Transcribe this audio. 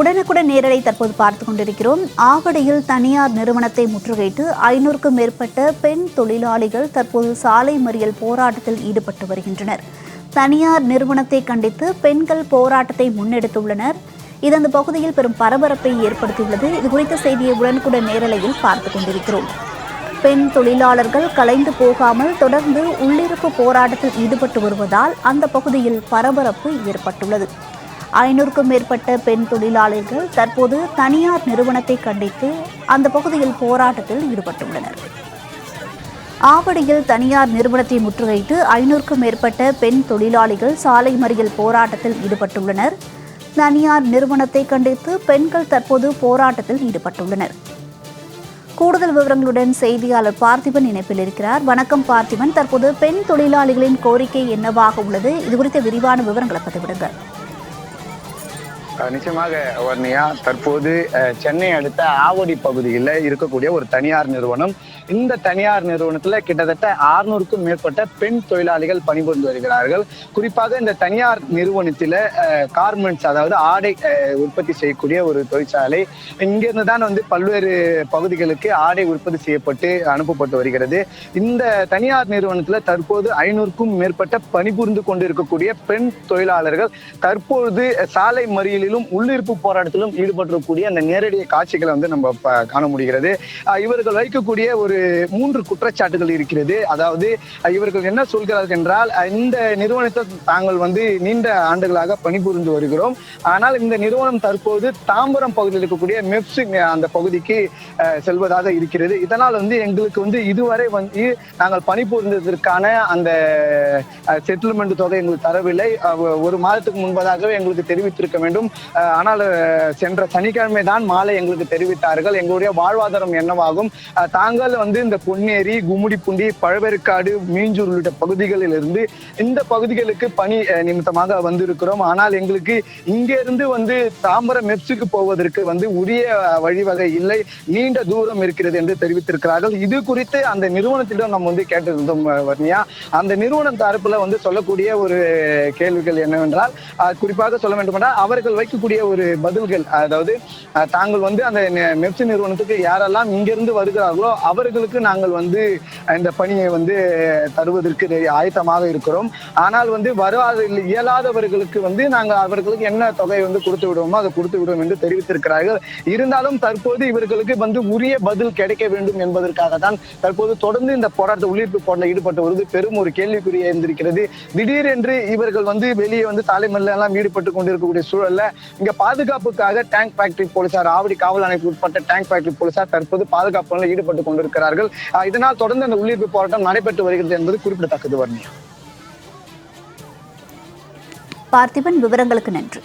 உடனுக்குடன் நேரலை தற்போது பார்த்து கொண்டிருக்கிறோம். ஆவடியில் தனியார் நிறுவனத்தை முற்றுகையிட்டு ஐநூறுக்கும் மேற்பட்ட பெண் தொழிலாளிகள் தற்போது சாலை மறியல் போராட்டத்தில் ஈடுபட்டு வருகின்றனர். தனியார் நிறுவனத்தை கண்டித்து பெண்கள் போராட்டத்தை முன்னெடுத்துள்ளனர். இது அந்த பகுதியில் பெரும் பரபரப்பை ஏற்படுத்தியுள்ளது. இது குறித்த செய்தியை உடனுக்குடன் நேரலையில் பார்த்து கொண்டிருக்கிறோம். பெண் தொழிலாளர்கள் கலைந்து போகாமல் தொடர்ந்து உள்ளிருப்பு போராட்டத்தில் ஈடுபட்டு வருவதால் அந்த பகுதியில் பரபரப்பு ஏற்பட்டுள்ளது. ஐநூறுக்கும் மேற்பட்ட பெண் தொழிலாளர்கள் தற்போது தனியார் நிறுவனத்தை கண்டித்து அந்த பகுதியில் போராட்டத்தில் ஈடுபட்டுள்ளனர். ஆவடியில் தனியார் நிறுவனத்தை முற்றுகையிட்டு ஐநூறுக்கும் மேற்பட்ட பெண் தொழிலாளிகள் சாலை மறியல் போராட்டத்தில் ஈடுபட்டுள்ளனர். தனியார் நிறுவனத்தை கண்டித்து பெண்கள் தற்போது போராட்டத்தில் ஈடுபட்டுள்ளனர். கூடுதல் விவரங்களுடன் செய்தியாளர் பார்த்திபன் இணைப்பில் இருக்கிறார். வணக்கம் பார்த்திபன். தற்போது பெண் தொழிலாளிகளின் கோரிக்கை என்னவாக உள்ளது? இது குறித்த விரிவான விவரங்களை பதிவிடுங்கள். நிச்சயமாக வர்ணியா தற்போது சென்னை அடுத்த ஆவடி பகுதியில் இருக்கக்கூடிய ஒரு தனியார் நிறுவனம். இந்த தனியார் நிறுவனத்துல கிட்டத்தட்ட ஆறுநூறுக்கும் மேற்பட்ட பெண் தொழிலாளிகள் பணிபுரிந்து வருகிறார்கள். குறிப்பாக இந்த தனியார் நிறுவனத்தில கார்மெண்ட்ஸ் அதாவது ஆடை உற்பத்தி செய்யக்கூடிய ஒரு தொழிற்சாலை இங்கிருந்து தான் வந்து பல்வேறு பகுதிகளுக்கு ஆடை உற்பத்தி செய்யப்பட்டு அனுப்பப்பட்டு வருகிறது. இந்த தனியார் நிறுவனத்துல தற்போது ஐநூறுக்கும் மேற்பட்ட பணிபுரிந்து கொண்டு இருக்கக்கூடிய பெண் தொழிலாளர்கள் தற்பொழுது சாலை போராட்டத்திலும் உள்ளிருப்பு போராட்டத்திலும் ஈடுபட்டிருக்கக்கூடிய அந்த நேரடிய காட்சிகளை வந்து நம்ம காண முடிகிறது. இவர்கள் வைக்கக்கூடிய ஒரு மூன்று குற்றச்சாட்டுகள் இருக்கிறது. அதாவது இவர்கள் என்ன சொல்கிறார்கள் என்றால் இந்த நிறுவனத்தை தாங்கள் வந்து நீண்ட ஆண்டுகளாக பணிபுரிந்து வருகிறோம். ஆனால் இந்த நிறுவனம் தற்போது தாம்பரம் பகுதியில் இருக்கக்கூடிய மெப்ஸ் அந்த பகுதிக்கு செல்வதாக இருக்கிறது. இதனால் வந்து எங்களுக்கு வந்து இதுவரை வந்து நாங்கள் பணிபுரிந்ததற்கான அந்த செட்டில்மெண்ட் தொகை எங்களுக்கு தரவில்லை. ஒரு மாதத்துக்கு முன்பதாகவே எங்களுக்கு தெரிவித்திருக்க வேண்டும். ஆனால் சென்ற சனிக்கிழமை தான் மாலை எங்களுக்கு தெரிவித்தார்கள். எங்களுடைய வாழ்வாதாரம் என்னவாகும்? தாங்கள் வந்து இந்த பொன்னேரி கும்முடிப்புண்டி பழவேற்காடு மீஞ்சூர் உள்ளிட்ட பகுதிகளில் இருந்து இந்த பகுதிகளுக்கு பணி நிமித்தமாக வந்திருக்கிறோம். ஆனால் எங்களுக்கு இங்கிருந்து வந்து தாம்பரம் மெப்ஸுக்கு போவதற்கு வந்து உரிய வழிவகை இல்லை. நீண்ட தூரம் இருக்கிறது என்று தெரிவித்திருக்கிறார்கள். இது குறித்து அந்த நிறுவனத்திடம் நம்ம வந்து கேட்டிருந்தோம் வர்ணியா அந்த நிறுவனம் தரப்புல வந்து சொல்லக்கூடிய ஒரு கேள்விகள் என்னவென்றால் குறிப்பாக சொல்ல வேண்டுமென்றால் அவர்கள் வைக்கக்கூடிய ஒரு பதில்கள் அதாவது தாங்கள் வந்து அந்த மெப்சி நிறுவனத்துக்கு யாரெல்லாம் இங்கிருந்து வருகிறார்களோ அவர்களுக்கு நாங்கள் வந்து இந்த பணியை வந்து தருவதற்கு ஆயத்தமாக இருக்கிறோம். ஆனால் வந்து வருவாத இயலாதவர்களுக்கு வந்து நாங்கள் அவர்களுக்கு என்ன தொகை வந்து கொடுத்து விடுவோமோ அதை கொடுத்து விடுவோம் என்று தெரிவித்திருக்கிறார்கள். இருந்தாலும் தற்போது இவர்களுக்கு வந்து உரிய பதில் கிடைக்க வேண்டும் என்பதற்காக தான் தற்போது தொடர்ந்து இந்த போராட்ட உள்ளிருப்பு போராட்டத்தில் ஈடுபட்டு வருவது பெரும் ஒரு கேள்விக்குறியாக இருந்திருக்கிறது திடீரென்று இவர்கள் வந்து வெளியே வந்து தலைமையில எல்லாம் ஈடுபட்டு கொண்டிருக்கக்கூடிய சூழல்ல இங்க பாதுகாப்புக்காக டேங்க் ஃபேக்டரி போலீசார் ஆவடி காவல் ஆணைக்கு உட்பட்ட டேங்க் ஃபேக்டரி போலீசார் தற்போது பாதுகாப்பு ஈடுபட்டுக் ஈடுபட்டு கொண்டிருக்கிறார்கள் இதனால் தொடர்ந்து அந்த உள்ளிருப்பு போராட்டம் நடைபெற்று வருகிறது என்பது குறிப்பிடத்தக்கது வர்ணியா பார்த்திபன் விவரங்களுக்கு நன்றி.